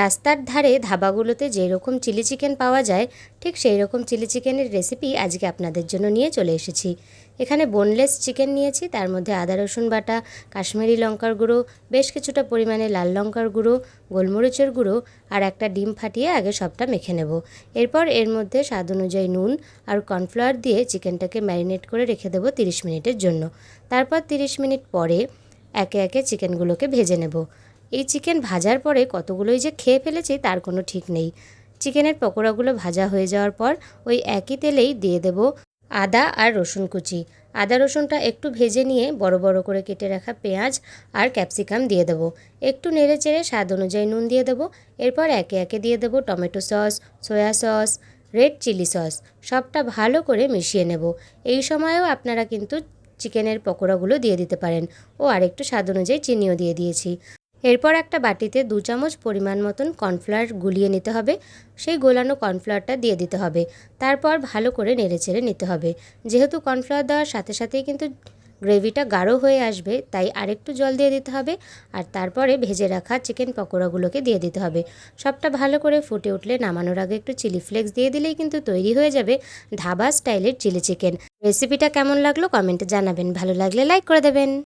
রাস্তার ধারে ধাবাগুলোতে যেরকম চিলি চিকেন পাওয়া যায়, ঠিক সেই রকম চিলি চিকেনের রেসিপি আজকে আপনাদের জন্য নিয়ে চলে এসেছি। এখানে বোনলেস চিকেন নিয়েছি, তার মধ্যে আদা, রসুন বাটা, কাশ্মীরি লঙ্কার গুঁড়ো, বেশ কিছুটা পরিমাণে লাল লঙ্কার গুঁড়ো, গোলমরিচের গুঁড়ো আর একটা ডিম ফাটিয়ে আগে সবটা মেখে নেব। এরপর এর মধ্যে স্বাদ অনুযায়ী নুন আর কর্নফ্লাওয়ার দিয়ে চিকেনটাকে ম্যারিনেট করে রেখে দেবো তিরিশ মিনিটের জন্য। তারপর তিরিশ মিনিট পরে একে একে চিকেনগুলোকে ভেজে নেব। এই চিকেন ভাজার পরে কতগুলোই যে খেয়ে ফেলেছি তার কোনো ঠিক নেই। চিকেনের পকোড়াগুলো ভাজা হয়ে যাওয়ার পর ওই একই তেলেই দিয়ে দেব আদা আর রসুন কুচি। আদা রসুনটা একটু ভেজে নিয়ে বড় বড় করে কেটে রাখা পেঁয়াজ আর ক্যাপসিকাম দিয়ে দেবো। একটু নেড়ে চেড়ে স্বাদ অনুযায়ী নুন দিয়ে দেবো। এরপর একে একে দিয়ে দেবো tomato sauce, soya sauce, red chilli sauce. সবটা ভালো করে মিশিয়ে নেব। এই সময়েও আপনারা কিন্তু চিকেনের পকোড়াগুলো দিয়ে দিতে পারেন। ও আরেকটু স্বাদ অনুযায়ী চিনিও দিয়ে দিয়েছি। এরপর একটা বাটিতে দু চামচ পরিমাণ মতন কর্নফ্লাওয়ার গুলিয়ে নিতে হবে। সেই গোলানো কর্নফ্লাওয়ারটা দিয়ে দিতে হবে। তারপর ভালো করে নেড়েচেড়ে নিতে হবে। যেহেতু কর্নফ্লাওয়ার দেওয়ার সাথে সাথেই কিন্তু গ্রেভিটা গাঢ় হয়ে আসবে, তাই আরেকটু জল দিয়ে দিতে হবে আর তারপরে ভেজে রাখা চিকেন পকোড়াগুলোকে দিয়ে দিতে হবে। সবটা ভালো করে ফুটে উঠলে নামানোর আগে একটু চিলি ফ্লেক্স দিয়ে দিলেই কিন্তু তৈরি হয়ে যাবে ধাবা স্টাইলের চিলি চিকেন। রেসিপিটা কেমন লাগল কমেন্টে জানাবেন। ভালো লাগলে লাইক করে দেবেন।